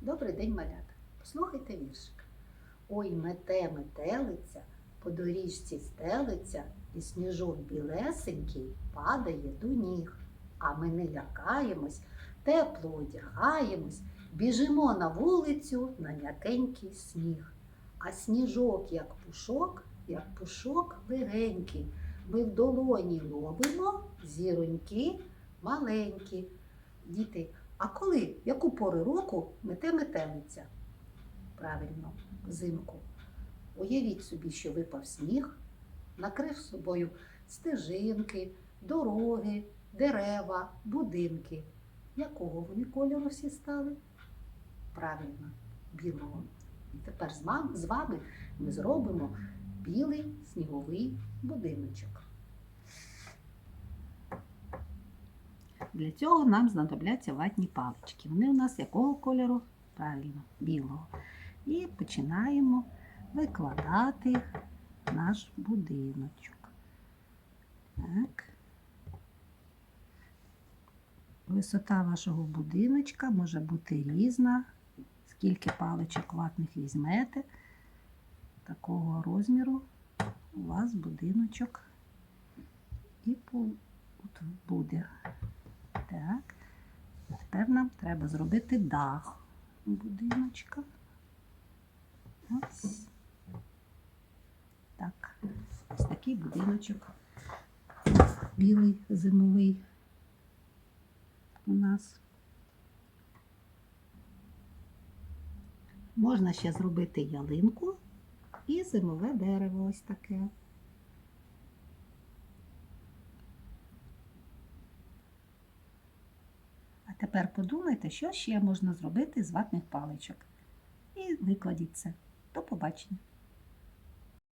Добрий день, малята. Послухайте віршик. Ой, мете метелиця, по доріжці стелиться, і сніжок білесенький падає до ніг. А ми не лякаємось, тепло одягаємось, біжимо на вулицю на м'якенький сніг. А сніжок, як пушок, як пушок легенький. Ми в долоні ловимо зіроньки маленькі. Діти, а коли, яку пору року мете метелиця? Правильно, взимку. Уявіть собі, що випав сніг, накрив собою стежинки, дороги, дерева, будинки. Якого вони кольору всі стали? Правильно, білого. І тепер з вами ми зробимо білий сніговий будиночок. Для цього нам знадобляться ватні палички. Вони у нас якого кольору? Правильно, білого. І починаємо викладати наш будиночок. Так. Висота вашого будиночка може бути різна. Скільки паличок ватних візьмете, такого розміру у вас будиночок і буде. Так. Тепер нам треба зробити дах будиночка. Ось. Так. Ось такий будиночок. Білий зимовий у нас. Можна ще зробити ялинку і зимове дерево ось таке. Тепер подумайте, що ще можна зробити з ватних паличок. І викладіть це. До побачення.